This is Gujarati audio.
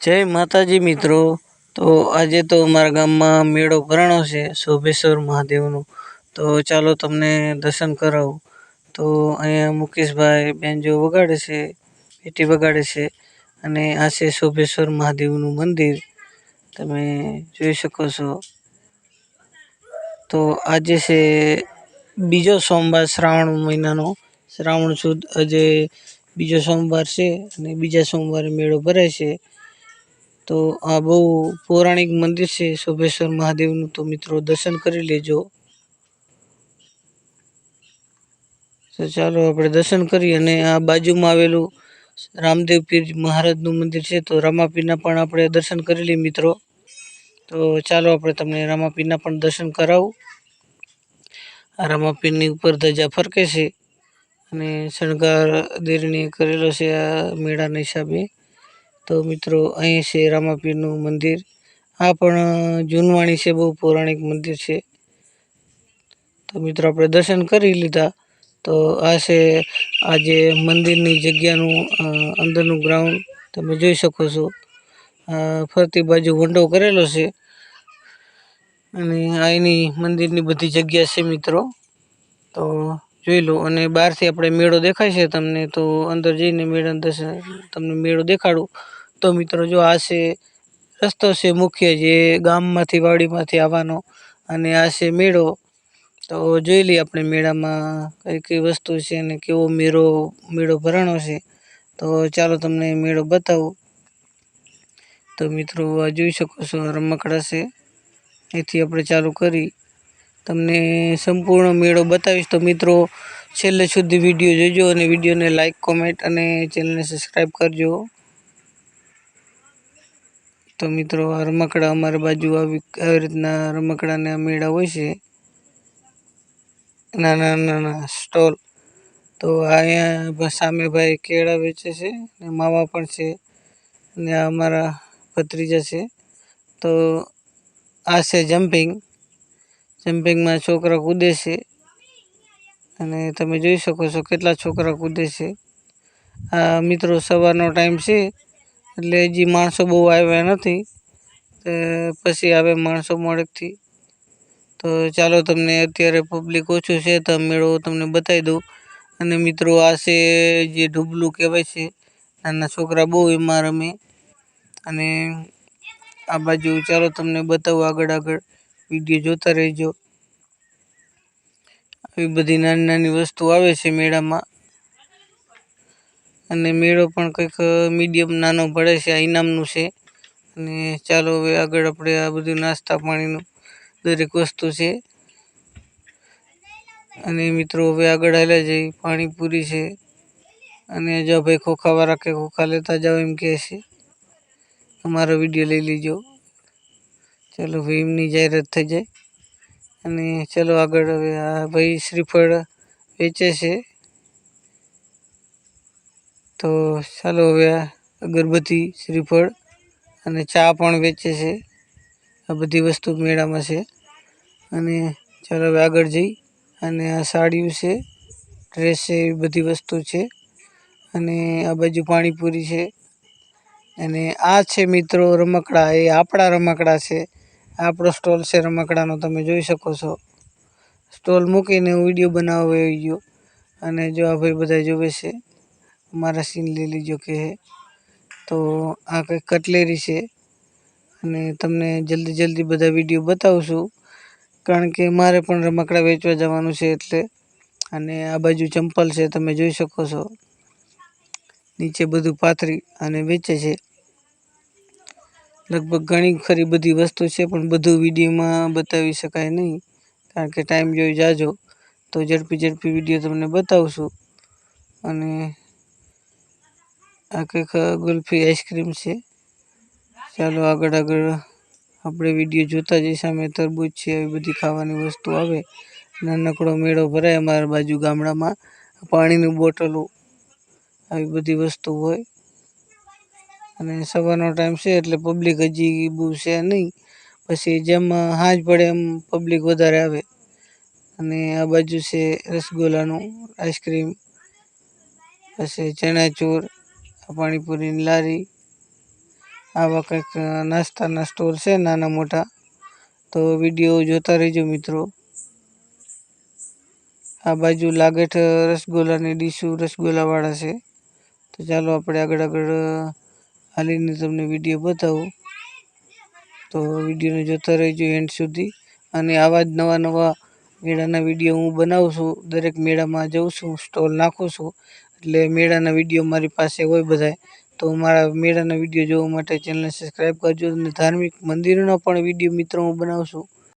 જય માતાજી મિત્રો. તો આજે તો અમારા ગામમાં મેળો ભરાણો છે, શોભેશ્વર મહાદેવનો. તો ચાલો તમને દર્શન કરાવું. તો અહીંયા મુકેશભાઈ બેન્જો વગાડે છે પેટી વગાડે છે, અને આ છે શોભેશ્વર મહાદેવનું મંદિર. તમે જોઈ શકો છો. તો આજે છે બીજો સોમવાર શ્રાવણ મહિનાનો. શ્રાવણ સુદ આજે બીજો સોમવાર છે અને બીજા સોમવારે મેળો ભરાય છે. તો આ બહુ પૌરાણિક મંદિર છે. શોભેશ્વર મહાદેવનું તો મિત્રો દર્શન કરી લેજો. તો ચાલો આપણે દર્શન કરીએ અને આ બાજુમાં આવેલું રામદેવ પીર મહારાજનું મંદિર છે. તો રામાપીરના પણ આપણે દર્શન કરી લઈએ મિત્રો. તો ચાલો આપણે તમને રામાપીરના પણ દર્શન કરાવું. આ રામાપીરની ઉપર ધજા ફરકે છે અને શણગાર દેરણી કરેલો છે આ મેળાના હિસાબે. તો મિત્રો, અહીં છે રામાપીરનું મંદિર. આ પણ જૂનવાણી છે, બહુ પૌરાણિક મંદિર છે. તો મિત્રો, આપણે દર્શન કરી લીધા. તો આ છે, આ જે મંદિરની જગ્યાનું અંદરનું ગ્રાઉન્ડ તમે જોઈ શકો છો. ફરતી બાજુ વંડો કરેલો છે. અને એની મંદિરની બધી જગ્યા છે મિત્રો. તો જોઈ લો, અને બહારથી આપણે મેળો દેખાય છે તમને, તો અંદર જઈને મેળાના દર્શન, તમને મેળો દેખાડું. તો મિત્રો જો આ છે, રસ્તો છે મુખ્ય જે ગામમાંથી વાડીમાંથી આવવાનો અને આ છે મેળો. તો જોઈ લઈએ આપણે મેળામાં કઈ કઈ વસ્તુ છે અને કેવો મેળો મેળો ભરાણો છે. તો ચાલો તમને મેળો બતાવું. તો મિત્રો આ જોઈ શકો છો રમકડા છે. અહીંથી આપણે ચાલુ કરી. તમને સંપૂર્ણ મેળો બતાવીશ. તો મિત્રો છેલ્લે સુધી વીડિયો જોજો અને વિડીયોને લાઈક કોમેન્ટ અને ચેનલને સબસ્ક્રાઈબ કરજો. તો મિત્રો, આ રમકડા અમારી બાજુ આવી આવી રીતના રમકડાને મેળા હોય છે. નાના નાના સ્ટોલ. તો અહીંયા સામે ભાઈ કેળા વેચે છે ને માવા પણ છે ને અમારા ભત્રીજા છે. તો આ છે જમ્પિંગ. જમ્પિંગમાં છોકરા કૂદે છે. અને તમે જોઈ શકો છો કેટલા છોકરા કૂદે છે. આ મિત્રો, સવારનો ટાઈમ છે. એટલે હજી માણસો બહુ આવ્યા નથી. પછી આવે માણસો મોડેકથી તો ચાલો તમને અત્યારે પબ્લિક ઓછું છે તો મેળો તમને બતાવી દઉં. અને મિત્રો આ છે જે ઢુબલું કહેવાય છે. નાના છોકરા બહુ એમાં રમે. અને આ બાજુ ચાલો તમને બતાવું આગળ આગળ. વીડિયો જોતા રહેજો. આવી બધી નાની નાની વસ્તુ આવે છે મેળામાં. અને મેળો પણ કંઈક મીડિયમ નાનો પડે છે, આ ઇનામનું છે. અને ચાલો હવે આગળ આપણે આ બધું નાસ્તા પાણીનું દરેક વસ્તુ છે. અને મિત્રો હવે આગળ હાલ્યા જઈ પાણીપુરી છે. અને જો ભાઈ ખોખાવાળા કે ખોખા લેતા જાઓ એમ કહે છે. અમારો વીડિયો લઈ લીજો. ચાલો ભાઈ એમની જાહેરાત થઈ જાય. અને ચલો આગળ હવે આ ભાઈ શ્રીફળ વેચે છે. તો ચાલો હવે અગરબત્તી, શ્રીફળ અને ચા પણ વેચે છે. આ બધી વસ્તુ મેળામાં છે. અને ચાલો હવે આગળ જઈ અને આ સાડીઓ છે, ડ્રેસ છે, એવી બધી વસ્તુ છે. અને આ બાજુ પાણીપુરી છે. અને આ છે મિત્રો રમકડા, એ આપણા રમકડા છે. આપણો સ્ટોલ છે રમકડાનો, તમે જોઈ શકો છો. સ્ટોલ મૂકીને હું વીડિયો બનાવવા આવી ગયો. અને જો આ ભાઈ બધા જોવે છે. મારા સીન લઈ લીજો કે તો આ કંઈક કટલેરી છે. અને તમને જલ્દી જલ્દી બધા વીડિયો બતાવશું કારણ કે મારે પણ રમકડા વેચવા જવાનું છે એટલે. અને આ બાજુ ચંપલ છે, તમે જોઈ શકો છો. નીચે બધું પાથરી અને વેચે છે. લગભગ ઘણી ખરી બધી વસ્તુ છે, પણ બધું વિડીયોમાં બતાવી શકાય નહીં. કારણ કે ટાઈમ જોઈ જાજો. તો ઝડપી ઝડપી વીડિયો તમને બતાવશું અને આ કંઈક ગુલ્ફી આઈસ્ક્રીમ છે. ચાલો આગળ આગળ આપણે વીડિયો જોતા જઈએ. સામે તરબૂચ છે, આવી બધી ખાવાની વસ્તુ આવે. નાનકડો મેળો ભરાય અમારા બાજુ ગામડામાં. પાણીની બોટલો, આવી બધી વસ્તુ હોય. અને સવારનો ટાઈમ છે એટલે પબ્લિક હજી બહુ છે નહીં. પછી જેમ હાજ પડે એમ પબ્લિક વધારે આવે. અને આ બાજુ છે રસગુલ્લાનું આઈસ્ક્રીમ. પછી ચણાચૂર પાણીપુરીની લારી. આવા કંઈક નાસ્તાના સ્ટોર છે, નાના મોટા. તો વીડિયો જોતા રહેજો મિત્રો. આ બાજુ લાગેઠ રસગુલ્લાની ડીશું રસગુલ્લાવાળા છે. તો ચાલો આપણે આગળ આગળ હાલીને તમને વીડિયો બતાવું. તો વિડીયોને જોતા રહેજો એન્ડ સુધી. અને આવા જ નવા નવા મેળાના વીડિયો હું બનાવું છું. દરેક મેળામાં જઉં છું, સ્ટોલ નાખું છું. એટલે મેળાના વીડિયો મારી પાસે હોય બધાય, તો મારા મેળાના વીડિયો જોવા માટે ચેનલને સબસ્ક્રાઈબ કરજો અને ધાર્મિક મંદિરનો પણ વીડિયો મિત્રો હું બનાવું